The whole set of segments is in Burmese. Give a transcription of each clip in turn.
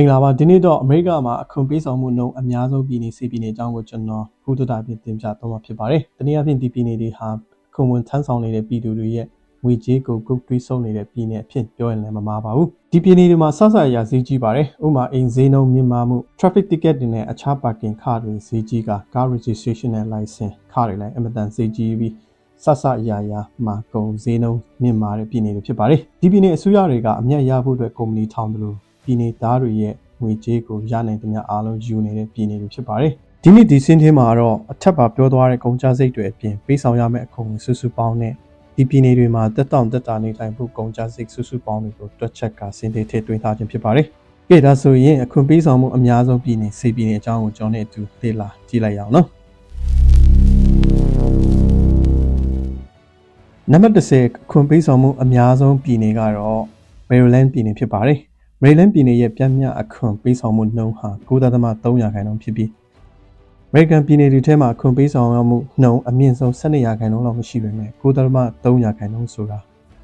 မင်္ဂလာပါဒီနေ့တော့အမေရိကမှာအခွန်ပေးဆောင်မှုနှုန်းအများဆုံးပြည်နယ်စီပြည်နယ်အကြောင်းကိုကျွန်တော်ဖူးတူတာပြင်တင်ပြတော့မှာဖြစ်ပါတယ်။တနည်းအားဖြင့်ဒီပြည်နယ်တွေဟာအခွန်ဝင်ထမ်းဆောင်နေတဲ့ပြည်သူတွေရဲ့ငွေကြေးကိုကုတ်တွေးဆုံးနေတဲ့ပြည်နယ်အဖြစ်ပြောရင်လည်းမမှားပါဘူး။ဒီပြည်နယ်တွေမှာစဆအရာဈေးကြီးပါတယ်။ဥပမာအိမ်ဈေးနှုန်းမြင့်မားမှု traffic ticket တွေနဲ့အခြား parking ခတွေဈေးကြီးက car registration နဲ့ license ခတွေလည်းအမတန်ဈေးကြီးပြီးဆဆအရာရာမှာကုန်ဈေးနှုန်းမြင့်မားတဲ့ပြည်နယ်တွေဖြစ်ပါတယ်။ဒီပြည်နယ်အစိုးရတွေကအမျက်ရဖို့အတွက်ကုမ္ပဏီထောင်တယ်လို့ ပြည်နယ်သားတွေရဲ့ငွေကြေးကိုရနိုင်သမျှအားလုံးယူနေတဲ့ပြည်နယ်တွေဖြစ်ပါတယ်။ဒီနေ့ဒီစင်းသေးမှာတော့အထက်ပါပြောသွားတဲ့ကုန်ကျစရိတ်တွေအပြင်ပေးဆောင်ရမယ့်အခွန်ငွေစုစုပေါင်းနဲ့ဒီပြည်နယ်တွေမှာတက်တောင့်တက်တာနေထိုင်ဖို့ကုန်ကျစရိတ်စုစုပေါင်းတွေကိုတွက်ချက်ကစင်းသေးထည့်သွင်းထားခြင်းဖြစ်ပါတယ်။ကဲဒါဆိုရင်အခွန်ပေးဆောင်မှုအများဆုံးပြည်နယ်စေပြည်နယ်အကြောင်းကိုကျွန်တော်နဲ့အတူလေ့လာကြည့်လိုက်ရအောင်နော်။နံပါတ်30ခွန်ပေးဆောင်မှုအများဆုံးပြည်နယ်ကတော့ Maryland ပြည်နယ်ဖြစ်ပါတယ်။ Maryland ပြည်နယ်ရဲ့ပြန့်မြအခွန်ပေးဆောင်မှုနှုန်းဟာ9.3ရာခိုင်နှုန်းဖြစ်ပြီး American ပြည်နယ်တွေထဲမှာအခွန်ပေးဆောင်ရမှုနှုန်းအမြင့်ဆုံး12ရာခိုင်နှုန်းလောက်မရှိပေမဲ့9.3ရာခိုင်နှုန်းဆိုတာ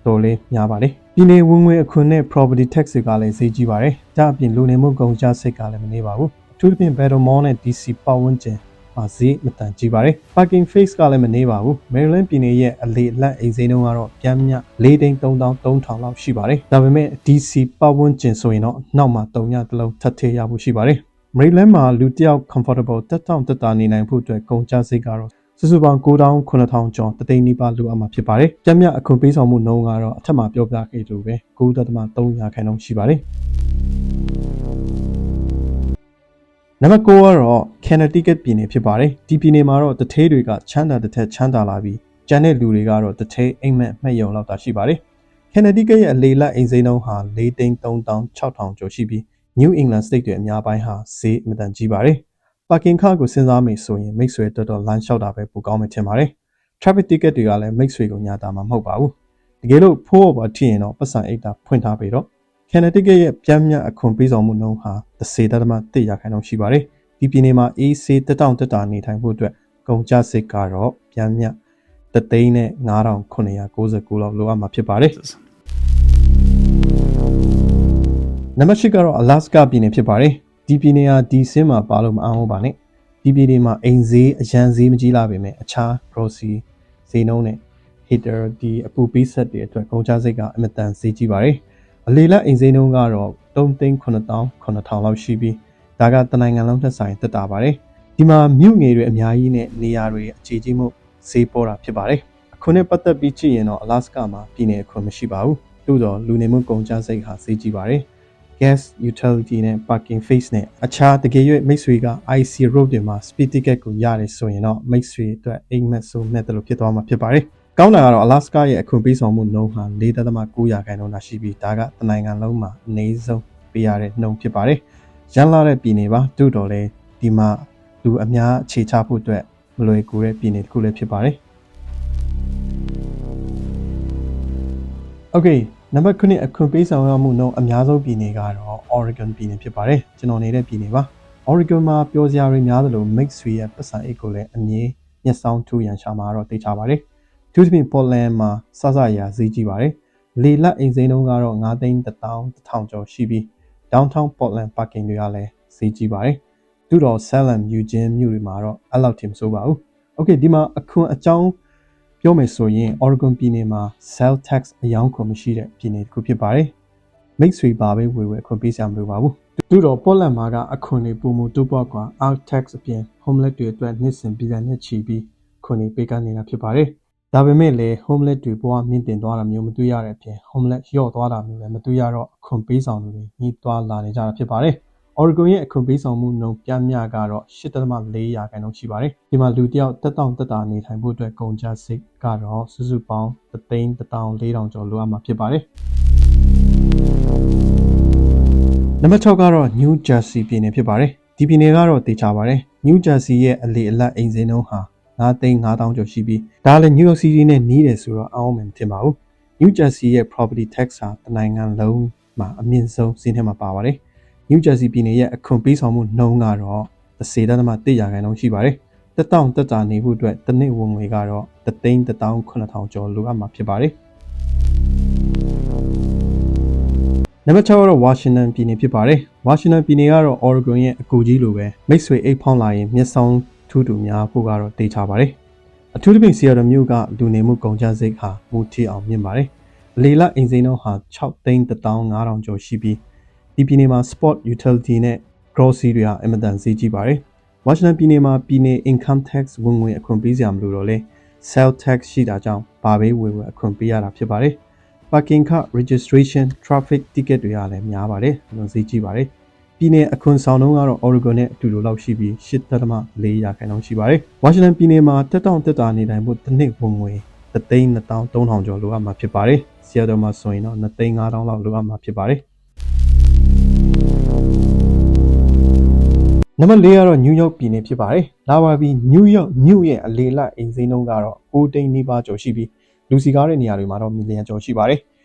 တော်လေးများပါလေ။ပြည်နယ်ဝင်ငွေအခွန်နဲ့ property tax တွေကလည်းဈေးကြီးပါတယ်။ဒါအပြင်လူနေမှုကုန်ကျစရိတ်ကလည်းမနေပါဘူး။အထူးသဖြင့် Baltimore နဲ့ DC ပတ်ဝန်းကျင် မှာဈေးမတန်ကြီးပါတယ်။ parking fees ကလည်းမနေပါဘူး။ Maryland ပြည်နယ်ရဲ့အလေအလတ်အိမ်ဈေးနှုန်းကတော့ပြန်မြ၄သိန်း3300လောက်ရှိပါတယ်။ဒါပေမဲ့ DC ပတ်ဝန်းကျင်ဆိုရင်တော့နောက်မှ3ညတလုံးထပ်ထည့်ရဖို့ရှိပါတယ်။ Maryland မှာလူတစ်ယောက် comfortable တက်တောင့်တက်တာနေနိုင်ဖို့အတွက်ကုန်ကျစရိတ်ကတော့စုစုပေါင်း9000 9000ကျော်တသိန်းနီးပါးလိုအပ်မှာဖြစ်ပါတယ်။ပြန်မြအခွန်ပေးဆောင်မှုနှုန်းကတော့အထက်မှာပြောပြခဲ့လိုပဲ9.3ရာခိုင်နှုန်းရှိပါတယ်။ နံပါတ်9ကတော့ Connecticut ပြည်နယ်ဖြစ်ပါတယ်။ဒီပြည်နယ်မှာတော့တထဲတွေကချမ်းသာတစ်ထက်ချမ်းသာလာပြီးကျန်တဲ့လူတွေကတော့တထဲအိမ်မက်မှတ်ယုံလောက်တာရှိပါတယ်။ Connecticut ရဲ့အလေလက်အိမ်စိမ်းနှုန်းဟာ4,3600ကျော်ရှိပြီး New England State တွေအများပိုင်းဟာဈေးအမတန်ကြီးပါတယ်။ parking ခကိုစဉ်းစားမိဆိုရင်မိတ်ဆွေတော်တော်လမ်းလျှောက်တာပဲပိုကောင်းမယ်ထင်ပါတယ်။ traffic ticket တွေကလည်းမိတ်ဆွေကိုညာတာမှာမဟုတ်ပါဘူး။တကယ်လို့ဖိုးပေါ်ထိရင်တော့ပတ်စံအိတ်တာဖွင့်ထားပေတော့ Connecticut ရဲ့ပြန်မြအခွန်ပေးဆောင်မှုနှုန်းဟာ30.1ရာခိုင်နှုန်းရှိပါတယ်။ဒီပြည်နယ်မှာအေးဆေးတက်တောင့်တက်တာနေထိုင်ဖို့အတွက်ကုန်ကျစရိတ်ကတော့ပြန်မြတသိန်းနဲ့9999လောက်လိုအပ်မှာဖြစ်ပါတယ်။နံပါတ်8ကတော့ Alaska ပြည်နယ်ဖြစ်ပါတယ်။ဒီပြည်နယ်ဟာဒီဆင်းမှာပါလို့မအောင်ပါနဲ့။ဒီပြည်နယ်မှာအိမ်ဈေးအရန်ဈေးမကြီးလာပေမဲ့အခြား grocery ဈေးနှုန်းနဲ့ heater ဒီအပူပေးဆက်တွေအတွက်ကုန်ကျစရိတ်ကအမတန်ဈေးကြီးပါတယ်။ အလေလက်အိမ်ဈေးနှုန်းကတော့3,900,000လောက်ရှိပြီးဒါကတနိုင်ငံလုံးသက်ဆိုင်တက်တာပါတယ်။ဒီမှာမြို့ငယ်တွေအများကြီးနဲ့နေရာတွေအခြေကြီးမှုဈေးပေါ်တာဖြစ်ပါတယ်။အခွန်နဲ့ပတ်သက်ပြီးကြည့်ရင်တော့ Alaska မှာပြည်နယ်အခွန်မရှိပါဘူး။သို့တော့လူနေမှုကုန်ကျစရိတ်ဟာဈေးကြီးပါတယ်။ gas utility နဲ့ parking fees နဲ့အခြားတကယ်၍မိတ်ဆွေက IC road တွေမှာ speed ticket ကိုရတယ်ဆိုရင်တော့မိတ်ဆွေအတွက်အိမ်မက်ဆိုးမဲ့တယ်လို့ဖြစ်သွားမှာဖြစ်ပါတယ်။ ကောင်းတာကတော့ Alaska ရဲ့အခွန်ပေးဆောင်မှုနှုန်းဟာ4.9ရာခိုင်နှုန်းသာရှိပြီးဒါကတနိုင်ငံလုံးမှာအနည်းဆုံးပေးရတဲ့နှုန်းဖြစ်ပါတယ်။ရန်လာတဲ့ပြည်နယ်ပါတို့တော်လဲဒီမှာလူအများအခြေချဖို့အတွက်မလွယ်ကူတဲ့ပြည်နယ်တစ်ခုလည်းဖြစ်ပါတယ်။ Okay နံပါတ်9အခွင့်ပေးဆောင်ရမှုနှုန်းအများဆုံးပြည်နယ်ကတော့ Oregon ပြည်နယ်ဖြစ်ပါတယ်ကျွန်တော်နေတဲ့ပြည်နယ်ပါ Oregon မှာပျော်စရာတွေများသလို mix တွေရဲ့ပတ်စံအိတ်ကိုလည်းအမြဲမျက်စောင်းထူရန်ရှာမှာတော့သိချပါတယ် သူသဖြင့် Portland မှာစစရာဈေးကြီးပါတယ်လေလက်အိမ်စိမ်းတုံးကတော့9သိန်း1000ကျော်ရှိပြီး downtown Portland parking တွေကလည်းဈေးကြီးပါတယ်တူတော့ Salem Eugene မြို့တွေမှာတော့အဲ့လောက်ထိမဆိုးပါဘူး Okay ဒီမှာအခွန်အကြောင်းပြောမယ်ဆိုရင် Oregon ပြည်နယ်မှာ sales tax အယောင်းခွန်မရှိတဲ့ပြည်နယ်တစ်ခုဖြစ်ပါတယ်။မိတ်ဆွေပါပဲဝယ်ဝယ်အခွန်ပေးစရာမလိုပါဘူး။တူတော့ပေါ်လန်မာကအခွန်တွေပုံမူတိုးပွားကွာ out tax အပြင် homeless တွေအတွက်နှစ်စဉ်ပြည်ထောင်နဲ့ချီပြီးခွန်တွေပေးကမ်းနေတာဖြစ်ပါတယ်။ ဒါပေမဲ့လည်း homeless တွေ ဘဝမြင့်တင်သွားတာမျိုး မတွေ့ရတဲ့အပြင် homeless လျော့သွားတာမျိုးလည်း မတွေ့ရတော့ အခွန်ပေးဆောင်တွေညှိသွားလာနေကြတာ ဖြစ်ပါတယ်။ Oregon ရဲ့ အခွန်ပေးဆောင်မှုနှုန်းပြမြကတော့8.4ရာခိုင်နှုန်း ရှိပါတယ်။ဒီမှာ လူတစ်ယောက်တက်တောင့်တက်တာနေထိုင်ဖို့အတွက် ကုန်ကျစရိတ်ကတော့ စုစုပေါင်း3,400ကျော် လိုအပ်မှာ ဖြစ်ပါတယ်။နံပါတ်6ကတော့ New Jersey ပြည်နယ် ဖြစ်ပါတယ်။ဒီပြည်နယ်ကတော့တေချာပါတယ်။ New Jersey ရဲ့ အလေအလတ် အိမ်ဈေးနှုန်းဟာ 9,500ကျော်ရှိပြီးဒါလည်း New York City နဲ့နီးတယ်ဆိုတော့အောင်းမယ်မထင်ပါဘူး။ New Jersey ရဲ့ property tax ဟာတနိုင်ငံလုံးမှာအမြင့်ဆုံးဈေးထဲမှာပါပါတယ်။ New Jersey ပြည်နယ်ရဲ့အခွန်ပေးဆောင်မှုနှုန်းကတော့30.1ရာခိုင်နှုန်းရှိပါတယ်။တက်တောင့်တက်တာနေဖို့အတွက်တစ်နှစ်ဝင်ငွေကတော့3,18000ကျော်လိုအပ်မှာဖြစ်ပါတယ်။နံပါတ်6ကတော့ Washington ပြည်နယ်ဖြစ်ပါတယ်။ဝါရှင်တန်ပြည်နယ်ကတော့ Oregon ရဲ့အကူကြီးလိုပဲမိတ်ဆွေအိတ်ဖောင်းလာရင်မျက်စောင်း ထူးတူများဖို့ကတော့တေချပါတယ်အထူးသဖြင့် Seattle မြို့ကလူနေမှုကုန်ကျစရိတ်ဟာမူထီအောင်မြင့်ပါတယ်အလေလအိမ်စိမ်းတော့ဟာ6သိန်း15000ကျော်ရှိပြီးဒီပြည်နယ်မှာ sport utility နဲ့ grocery တွေဟာအင်မတန်ဈေးကြီးပါတယ်ဝါရှင်တန်ပြည်နယ်မှာပြည်နယ် income tax ဝင်ငွေအခွန်ပေးစရာမလိုတော့လဲ sale tax ရှိတာကြောင့်ဘာဘေးဝင်ဝင်အခွန်ပေးရတာဖြစ်ပါတယ်။ parking ခ registration traffic ticket တွေကလည်းများပါတယ်။လွန်စည်းကြီးပါတယ်။ ပြည်နယ်အခွန်ဆောင်တုံးကတော့ Oregon နဲ့အတူတူလောက်ရှိပြီး8.4ရာခိုင်နှုန်းရှိပါတယ်။ Washington ပြည်နယ်မှာတက်တောင့်တက်တာနေတိုင်းဖို့တစ်နှစ်ဝင်ငွေ3,200,000ကျော်လိုအပ်မှာဖြစ်ပါတယ်။ Seattle မှာဆိုရင်တော့2,500,000လောက်လိုအပ်မှာဖြစ်ပါတယ်။နံပါတ်၄ကတော့ New York ပြည်နယ်ဖြစ်ပါတယ်။လာပါပြီ New York မြို့ရဲ့အလေလတ်အိမ်စိမ်းနှုန်းကတော့6တိန်းနီးပါးကျော်ရှိပြီးလူစီကားတဲ့နေရာတွေမှာတော့မီလီယံကျော်ရှိပါတယ်။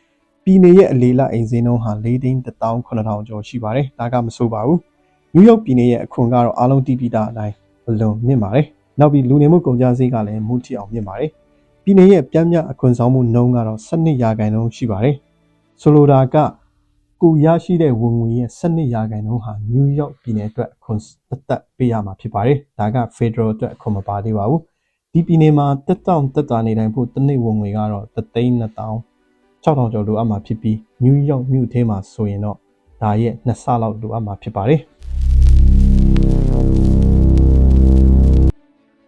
ပြည်နယ်ရဲ့အလေလတ်အိမ်စိမ်းနှုန်းဟာ4တိန်း18000ကျော်ရှိပါတယ်။ဒါကမဆိုးပါဘူး။ New York ပြည်နယ်ရဲ့အခွန်ကတော့အားလုံးတိပိတာအတိုင်းအလွန်မြင့်ပါတယ်။နောက်ပြီးလူနေမှုကုန်ကျစရိတ်ကလည်းမူထီအောင်မြင့်ပါတယ်။ပြည်နယ်ရဲ့ပြင်းပြအခွန်ဆောင်မှုနှုန်းကတော့12ရာခိုင်နှုန်းရှိပါတယ်။ဆိုလိုတာကကိုရရှိတဲ့ဝင်ငွေရဲ့12ရာခိုင်နှုန်းဟာ New York ပြည်နယ်အတွက်အခွန်သက်သက်ပေးရမှာဖြစ်ပါတယ်။ဒါက Federal အတွက်အခွန်မပါသေးပါဘူး။ဒီပြည်နယ်မှာတက်တောင့်တက်တာနေတိုင်းဖို့တစ်နေ့ဝင်ငွေကတော့3,200 6000ကျော်လိုအပ်မှာဖြစ်ပြီး New York မြို့ထဲမှာဆိုရင်တော့ဒါရဲ့နှစ်ဆလောက်လိုအပ်မှာဖြစ်ပါတယ်။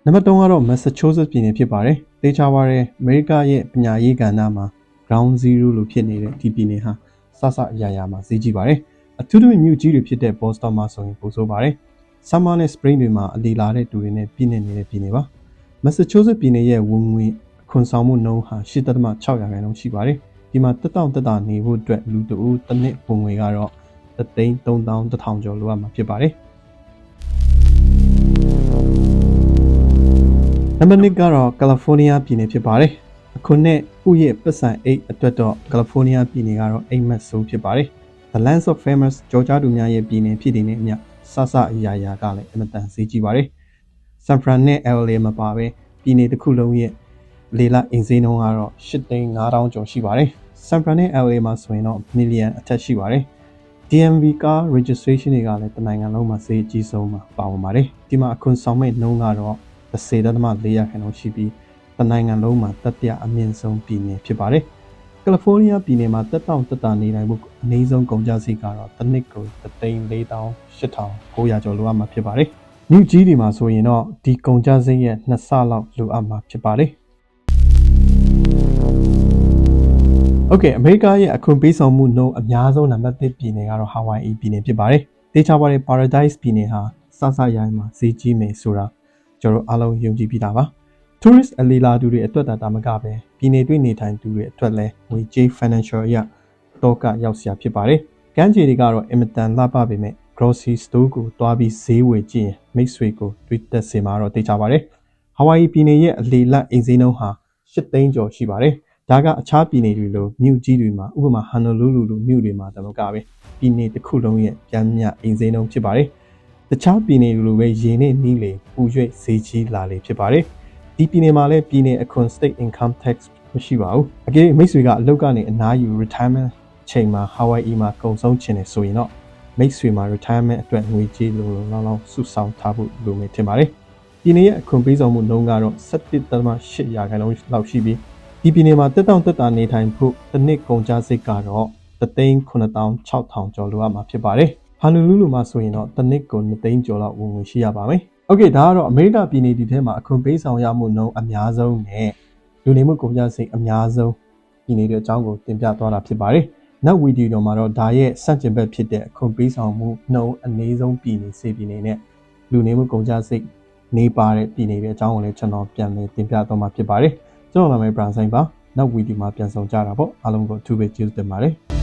နံပါတ်3ကတော့ Massachusetts ပြည်နယ်ဖြစ်ပါတယ်။တေချာပါတယ်အမေရိကရဲ့ပညာရေးကဏ္ဍမှာ ground zero လို့ဖြစ်နေတဲ့ဒီပြည်နယ်ဟာစစအရာရာမှာဈေးကြီးပါတယ်။အထူးသဖြင့်မြို့ကြီးတွေဖြစ်တဲ့ Boston မှာဆိုရင်ပိုဆိုးပါတယ်။ Summer နဲ့ Spring တွေမှာအလီလာတဲ့တူတွေနဲ့ပြည့်နေနေတဲ့ပြည်နယ်ပါ။ Massachusetts ပြည်နယ်ရဲ့ဝင်ငွေအခွန်ဆောင်မှုနှုန်းဟာ8.6ရာခိုင်နှုန်းရှိပါတယ်။ ဒီမှာတက်တောင့်တက်တာနေဖို့အတွက်လူတဦးတစ်နှစ်ဝင်ငွေကတော့3,300,000ကျော်လိုအပ်မှာဖြစ်ပါတယ်။နံပါတ်1ကတော့ California ပြည်နယ်ဖြစ်ပါတယ်။အခုနဲ့ဥရဲ့ပတ်စံအိတ်အတွက်တော့ California ပြည်နယ်ကတော့အိမ်မက်ဆိုးဖြစ်ပါတယ်။ The Lands of Famous ကြော်ကြားသူများရဲ့ပြည်နယ်ဖြစ်နေတဲ့အမြဆဆအရာရာကလည်းအမတန်ဈေးကြီးပါတယ်။ San Fran နဲ့ LA မှာပါပဲပြည်နယ်တစ်ခုလုံးရဲ့လေလအင်ဈေးနှုန်းကတော့8,500ကျော်ရှိပါတယ်။ San Fran နဲ့ LA မှာဆိုရင်တော့ million အထက်ရှိပါတယ်။ DMV ကား registration တွေကလည်းတနိုင်ငံလုံးမှာဈေးအကြီးဆုံးမှာပါဝင်ပါတယ်။ဒီမှာအခွန်ဆောင်မဲ့နှုန်းကတော့30.4ရာခိုင်နှုန်းရှိပြီးတနိုင်ငံလုံးမှာတတိယအမြင့်ဆုံးပြည်နယ်ဖြစ်ပါတယ်။ကယ်လီဖိုးနီးယားပြည်နယ်မှာတက်တောင့်တက်တာနေနိုင်မှုအနည်းဆုံးကုန်ကျစရိတ်ကတော့တစ်နှစ်ကို3,48,900ကျော်လိုအပ်မှာဖြစ်ပါတယ်။မြို့ကြီးတွေမှာဆိုရင်တော့ဒီကုန်ကျစရိတ်ရဲ့နှစ်ဆလောက်လိုအပ်မှာဖြစ်ပါတယ်။ Okay အမေရိကရဲ့အခွန်ပေးဆောင်မှုနှုန်းအများဆုံးနံပါတ်1ပြည်နယ်ကတော့ Hawaii ပြည်နယ်ဖြစ်ပါတယ်။ဒေချာပါတယ် Paradise ပြည်နယ်ဟာစစရိုင်းမှာဈေးကြီးမယ်ဆိုတာကျွန်တော်အားလုံးယုံကြည်ပြီးသားပါ။ tourist အလီလာသူတွေအတွက်တာမကပဲပြည်နယ်တွင်းနေထိုင်သူတွေအတွက်လည်းငွေကြေး financial အရတော့ကရောက်စရာဖြစ်ပါတယ်။ကမ်းခြေတွေကတော့အင်မတန်လှပပေမဲ့ grocery store ကိုတွားပြီးဈေးဝယ်ကြည့်ရင်မိတ်ဆွေကိုတွေ့သက်စေမှာတော့သိချပါတယ်။ Hawaii ပြည်နယ်ရဲ့အလီလတ်အိမ်ဈေးနှုန်းဟာ၈သိန်းကျော်ရှိပါတယ်။ ဒါကအခြားပြည်နယ်တွေလိုမြို့ကြီးတွေမှာဥပမာ Honolulu လိုမြို့တွေမှာတမကပဲပြည်နယ်တစ်ခုလုံးရဲ့ပြန်မြအိမ်ဈေးနှုန်းဖြစ်ပါတယ်။တခြားပြည်နယ်တွေလိုပဲရေနဲ့နီးလေပူရွေ့ဈေးကြီးလာလေဖြစ်ပါတယ်။ဒီပြည်နယ်မှာလည်းပြည်နယ်အခွန် state income tax မရှိပါဘူး။အကယ်မိတ်ဆွေကအလုပ်ကနေအနားယူ retirement ချိန်မှာ Hawaii မှာကုန်ဆုံးချင်တယ်ဆိုရင်တော့မိတ်ဆွေမှာ retirement အတွက်ငွေကြေးလိုလိုလောက်လောက်စုဆောင်းထားဖို့လိုမယ်ထင်ပါတယ်။ပြည်နယ်ရဲ့အခွန်ပေးဆောင်မှုနှုန်းကတော့17.8ရာခိုင်နှုန်းလောက်ရှိပြီး ဒီပြည်နယ်မှာတက်တောင့်တက်တာနေထိုင်ဖို့တစ်နှစ်ကုန်ကျစရိတ်ကတော့3,9600ကျော်လိုအပ်မှာဖြစ်ပါတယ်။ဟာနူလူလူမှာဆိုရင်တော့တစ်နှစ်ကို2သိန်းကျော်လောက်ဝင်ငွေရှိရပါမယ်။ Okay ဒါကတော့အမေရိကပြည်နယ်ဒီထဲမှာအခွန်ပေးဆောင်ရမှုနှုန်းအများဆုံးနဲ့လူနေမှုကုန်ကျစရိတ်အများဆုံးပြည်နယ်တွေအကြောင်းကိုတင်ပြသွားတာဖြစ်ပါတယ်။နောက်ဗီဒီယိုမှာတော့ဒါရဲ့စန့်ကျင်ဘက်ဖြစ်တဲ့အခွန်ပေးဆောင်မှုနှုန်းအနည်းဆုံးပြည်နယ်စေပြည်နယ်နဲ့လူနေမှုကုန်ကျစရိတ်နေပါတဲ့ပြည်နယ်တွေအကြောင်းကိုလည်းကျွန်တော်ပြန်လည်တင်ပြသွားမှာဖြစ်ပါတယ်။ ကျွန်တော်နာမည် Brian ဆိုင်ပါနောက်ဗီဒီယိုမှာပြန်ဆောင်ကြတာပေါ့အားလုံးကိုအထူးပဲကျေးဇူးတင်ပါတယ်။